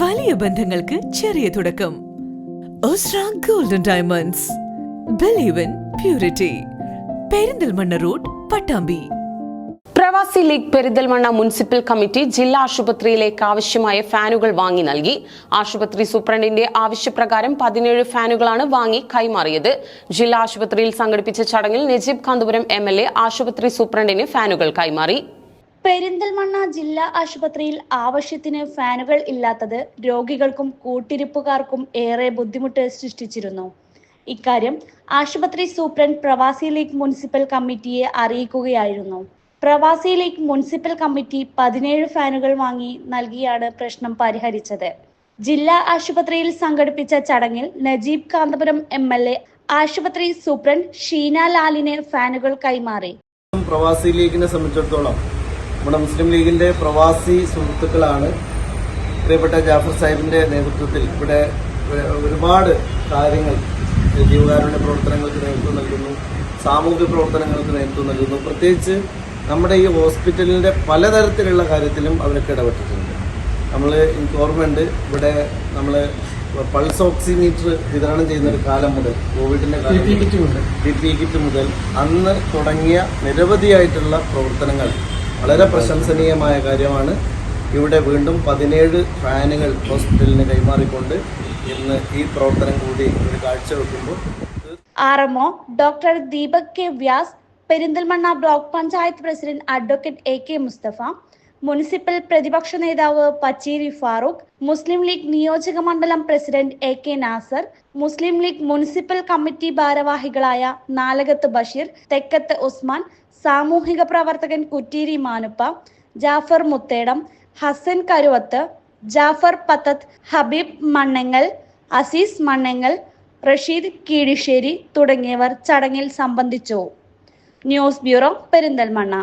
വലിയ ബന്ധങ്ങൾക്ക് ചെറിയ തുടക്കം. Golden diamonds believe in purity Perinthalmanna road Pattambi. Pravasi League Perinthalmanna municipal committee ജില്ലാ ആശുപത്രിയിലേക്ക് ആവശ്യമായ ഫാനുകൾ വാങ്ങി നൽകി. ആശുപത്രി സൂപ്രണ്ടിന്റെ ആവശ്യപ്രകാരം പതിനേഴ് ഫാനുകളാണ് വാങ്ങി കൈമാറിയത്. ജില്ലാ ആശുപത്രിയിൽ സംഘടിപ്പിച്ച ചടങ്ങിൽ നജീബ് കാന്തപുരം എ ആശുപത്രി സൂപ്രണ്ടിന് ഫാനുകൾ കൈമാറി. പെരിന്തൽമണ്ണ ജില്ലാ ആശുപത്രിയിൽ ആവശ്യത്തിന് ഫാനുകൾ ഇല്ലാത്തത് രോഗികൾക്കും കൂട്ടിരിപ്പുകാർക്കും ഏറെ ബുദ്ധിമുട്ട് സൃഷ്ടിച്ചിരുന്നു. ഇക്കാര്യം ആശുപത്രി സൂപ്രണ്ട് പ്രവാസി ലീഗ് മുനിസിപ്പൽ കമ്മിറ്റിയെ അറിയിക്കുകയായിരുന്നു. പ്രവാസി ലീഗ് മുനിസിപ്പൽ കമ്മിറ്റി പതിനേഴ് ഫാനുകൾ വാങ്ങി നൽകിയാണ് പ്രശ്നം പരിഹരിച്ചത്. ജില്ലാ ആശുപത്രിയിൽ സംഘടിപ്പിച്ച ചടങ്ങിൽ Najeeb Kanthapuram M L A ആശുപത്രി സൂപ്രണ്ട് ഷീന ലാലിന് ഫാനുകൾ കൈമാറി. പ്രവാസി ലീഗിനെ സംബന്ധിച്ചിടത്തോളം നമ്മുടെ മുസ്ലിം ലീഗിന്റെ പ്രവാസി സുഹൃത്തുക്കളാണ്. പ്രിയപ്പെട്ട ജാഫർ സാഹിബിന്റെ നേതൃത്വത്തിൽ ഇവിടെ ഒരുപാട് കാര്യങ്ങൾ ജീവകാരുണ്യ പ്രവർത്തനങ്ങൾക്ക് നേതൃത്വം നൽകുന്നു. സാമൂഹിക പ്രവർത്തനങ്ങൾക്ക് നേതൃത്വം നൽകുന്നു. പ്രത്യേകിച്ച് നമ്മുടെ ഈ ഹോസ്പിറ്റലിന്റെ പലതരത്തിലുള്ള കാര്യത്തിലും അവരൊക്കെ ഇടപെട്ടിട്ടുണ്ട്. നമ്മൾ എനിക്ക് ഓർമ്മയുണ്ട് ഇവിടെ നമ്മൾ പൾസ് ഓക്സിമീറ്റർ വിതരണം ചെയ്യുന്ന ഒരു കാലം മുതൽ കോവിഡിന്റെ കാലം കിറ്റ് മുതൽ അന്ന് തുടങ്ങിയ നിരവധിയായിട്ടുള്ള പ്രവർത്തനങ്ങൾ വളരെ പ്രശംസനീയമായ കാര്യമാണ്. ഇവിടെ വീണ്ടും പതിനേഴ് ഫാനുകൾ ഹോസ്പിറ്റലിന് കൈമാറിക്കൊണ്ട് ഇന്ന് ഈ പ്രവർത്തനം കൂടി ഒരു കാഴ്ചവെക്കുമ്പോൾ R M O doctor Deepak K Vyas Perinthalmanna block panchayat president advocate A K Musthafa municipal പ്രതിപക്ഷ നേതാവ് പച്ചേരി ഫാറൂഖ് മുസ്ലിം ലീഗ് നിയോജക മണ്ഡലം president A K Nasar Muslim League municipal committee ഭാരവാഹികളായ നാലകത്ത് ബഷീർ തെക്കത്ത് ഉസ്മാൻ സാമൂഹിക പ്രവർത്തകൻ കുറ്റീരി മാനുപ്പ ജാഫർ മുത്തേടം ഹസൻ കരുവത്ത് ജാഫർ പത്തത്ത് ഹബീബ് മണ്ണങ്ങൽ അസീസ് മണ്ണങ്ങൽ റഷീദ് കീഴിശ്ശേരി തുടങ്ങിയവർ ചടങ്ങിൽ സംബന്ധിച്ചു. News bureau Perinthalmanna.